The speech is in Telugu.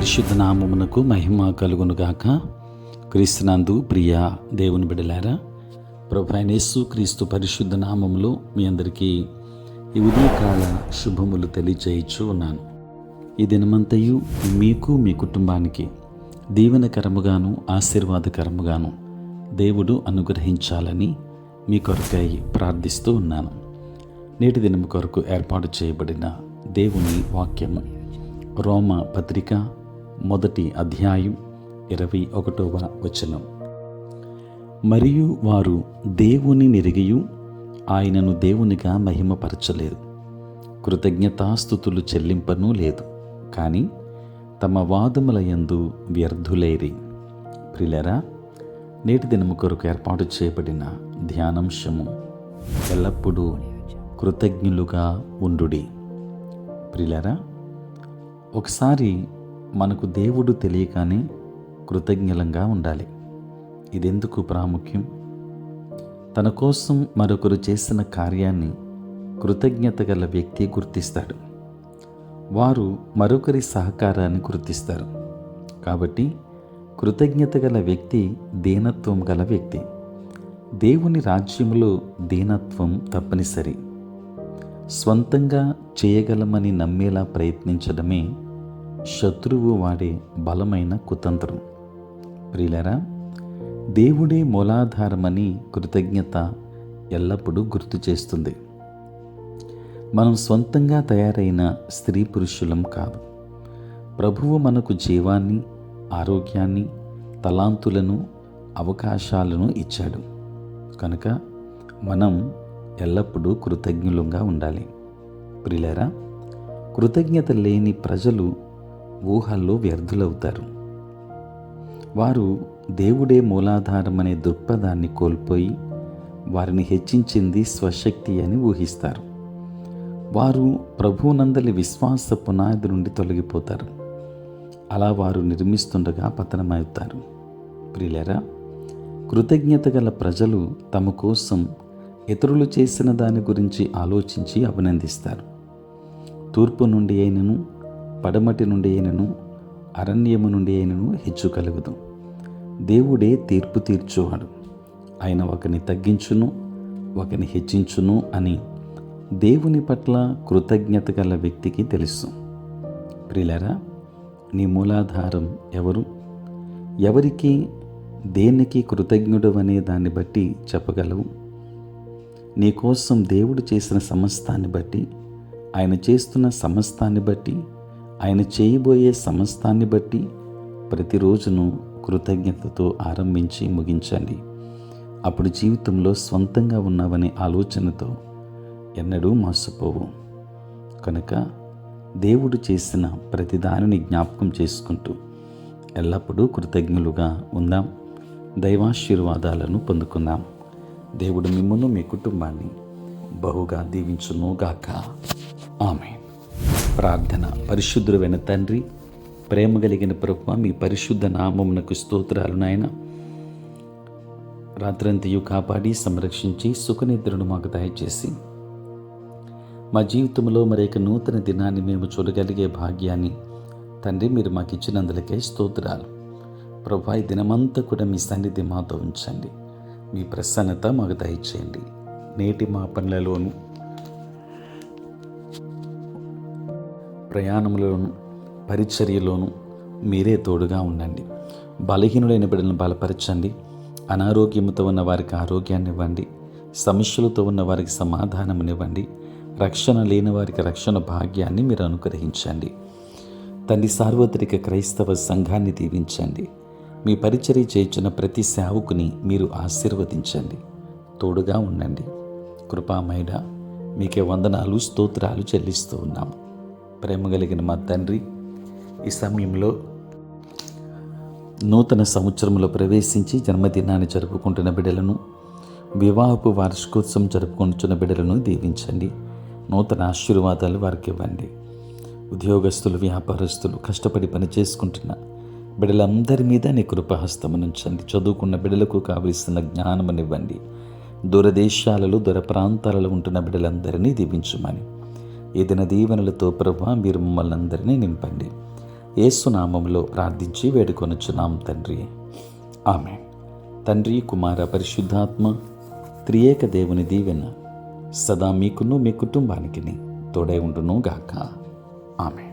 పరిశుద్ధ నామమునకు మహిమ కలుగునుగాక. క్రీస్తునందు ప్రియ దేవుని బిడలారా ప్రభు యేసు క్రీస్తు పరిశుద్ధ నామములో మీ అందరికీ ఈ ఉదయకాల శుభములు తెలియచేయచ్చు ఉన్నాను. ఈ దినమంతయు మీకు మీ కుటుంబానికి దీవెనకరముగాను ఆశీర్వాదకరముగాను దేవుడు అనుగ్రహించాలని మీ కొరకై ప్రార్థిస్తూ ఉన్నాను. నేటి దినం కొరకు ఏర్పాటు చేయబడిన దేవుని వాక్యము రోమ పత్రిక మొదటి అధ్యాయం ఇరవై ఒకటవ వచనం. మరియు వారు దేవుని నిరిగియు ఆయనను దేవునిగా మహిమపరచలేదు. కృతజ్ఞతాస్థుతులు చెల్లింపనూ లేదు. కానీ తమ వాదముల యందు వ్యర్థులేరి. ప్రిలరా నేటి దినము కొరకు ఏర్పాటు చేయబడిన ధ్యానాంశము ఎల్లప్పుడూ కృతజ్ఞులుగా ఉండుడి. ప్రిలరా ఒకసారి మనకు దేవుడు తెలియగానే కృతజ్ఞలంగా ఉండాలి. ఇదెందుకు ప్రాముఖ్యం? తన కోసం మరొకరు చేసిన కార్యాన్ని కృతజ్ఞత గల వ్యక్తి గుర్తిస్తాడు. వారు మరొకరి సహకారాన్ని గుర్తిస్తారు. కాబట్టి కృతజ్ఞత గల వ్యక్తి దీనత్వం గల వ్యక్తి. దేవుని రాజ్యంలో దీనత్వం తప్పనిసరి. స్వంతంగా చేయగలమని నమ్మేలా ప్రయత్నించడమే శత్రువు వాడే బలమైన కుతంత్రం. ప్రియులరా దేవుడే మూలాధారమని కృతజ్ఞత ఎల్లప్పుడూ గుర్తు చేస్తుంది. మనం సొంతంగా తయారైన స్త్రీ పురుషులం కాదు. ప్రభువు మనకు జీవాన్ని ఆరోగ్యాన్ని తలాంతులను అవకాశాలను ఇచ్చాడు. కనుక మనం ఎల్లప్పుడూ కృతజ్ఞులంగా ఉండాలి. ప్రిలరా కృతజ్ఞత లేని ప్రజలు ఊహల్లో వ్యర్థులవుతారు. వారు దేవుడే మూలాధారం అనే దృక్పథాన్ని కోల్పోయి వారిని హెచ్చించింది స్వశక్తి అని ఊహిస్తారు. వారు ప్రభునందలి విశ్వాస పునాది నుండి తొలగిపోతారు. అలా వారు నిర్మిస్తుండగా పతనమవుతారు. ప్రియులరా కృతజ్ఞత గల ప్రజలు తమ కోసం ఇతరులు చేసిన దాని గురించి ఆలోచించి అభినందిస్తారు. తూర్పు నుండి అయినను పడమటి నుండి అయినను అరణ్యము నుండి అయినను హెచ్చు కలుగుదు. దేవుడే తీర్పు తీర్చువాడు. ఆయన ఒకని తగ్గించును ఒకని హెచ్చించును అని దేవుని పట్ల కృతజ్ఞత గల వ్యక్తికి తెలుసు. ప్రిలరా నీ మూలాధారం ఎవరు? ఎవరికి దేనికి కృతజ్ఞుడు అనే దాన్ని బట్టి చెప్పగలవు? నీకోసం దేవుడు చేసిన సమస్తాన్ని బట్టి ఆయన చేస్తున్న సమస్తాన్ని బట్టి ఆయన చేయబోయే సమస్తాన్ని బట్టి ప్రతిరోజును కృతజ్ఞతతో ఆరంభించి ముగించండి. అప్పుడు జీవితంలో స్వంతంగా ఉన్నావనే ఆలోచనతో ఎన్నడూ మోసపోవు. కనుక దేవుడు చేసిన ప్రతిదానిని జ్ఞాపకం చేసుకుంటూ ఎల్లప్పుడూ కృతజ్ఞులుగా ఉందాం. దైవాశీర్వాదాలను పొందుకుందాం. దేవుడు మిమ్మల్ని మీ కుటుంబాన్ని బహుగా దీవించునుగాక. ఆమె ప్రార్థన. పరిశుద్ధుడైన తండ్రి ప్రేమ కలిగిన ప్రభు మీ పరిశుద్ధ నామమునకు స్తోత్రాలు నాయన. రాత్రంతయు కాపాడి సంరక్షించి సుఖనిద్రను మాకు దయచేసి. మా జీవితంలో మరొక నూతన దినాన్ని మేము చూడగలిగే భాగ్యాన్ని తండ్రి మీరు మాకు ఇచ్చినందులకే స్తోత్రాలు. ప్రభా ఈ దినమంతా కూడా మీ సన్నిధి మాతో ఉంచండి. మీ ప్రసన్నత మాకు దయచేయండి. నేటి మా పనులలోనూ ప్రయాణంలోను పరిచర్యలోను మీరే తోడుగా ఉండండి. బలహీనులైన బిడ్డలను బలపరచండి. అనారోగ్యంతో ఉన్న వారికి ఆరోగ్యాన్ని ఇవ్వండి సమస్యలతో ఉన్న వారికి సమాధానమునివ్వండి. రక్షణ లేని వారికి రక్షణ భాగ్యాన్ని మీరు అనుగ్రహించండి. తండ్రి సార్వత్రిక క్రైస్తవ సంఘాన్ని దీవించండి. మీ పరిచర్య చేయించిన ప్రతి సేవకుని మీరు ఆశీర్వదించండి. తోడుగా ఉండండి. కృపామైడ మీకే వందనాలు స్తోత్రాలు చెల్లిస్తూ ఉన్నాము. ప్రేమ కలిగిన మా తండ్రి ఈ సమయంలో నూతన సంవత్సరంలో ప్రవేశించి జన్మదినాన్ని జరుపుకుంటున్న బిడ్డలను వివాహపు వార్షికోత్సవం జరుపుకుంటున్న బిడ్డలను దీవించండి. నూతన ఆశీర్వాదాలు వారికి ఇవ్వండి. ఉద్యోగస్తులు వ్యాపారస్తులు కష్టపడి పని చేసుకుంటున్న బిడ్డలందరి మీద నీ కృపహస్తమునుంచండి చదువుకున్న బిడ్డలకు కావలసిన జ్ఞానమనివ్వండి. దూరదేశాలలో దూర ప్రాంతాలలో ఉంటున్న బిడ్డలందరినీ దీవించమని ఏదైనా దీవెనలతో ప్రభా మీరు మమ్మల్ని అందరినీ నింపండి. ఏసునామంలో ప్రార్థించి వేడుకొనుచున్నాం తండ్రి. ఆమె తండ్రి కుమార పరిశుద్ధాత్మ త్రియేక దేవుని దీవెన సదా మీకును మీ కుటుంబానికి తోడై ఉండును గాక ఆమె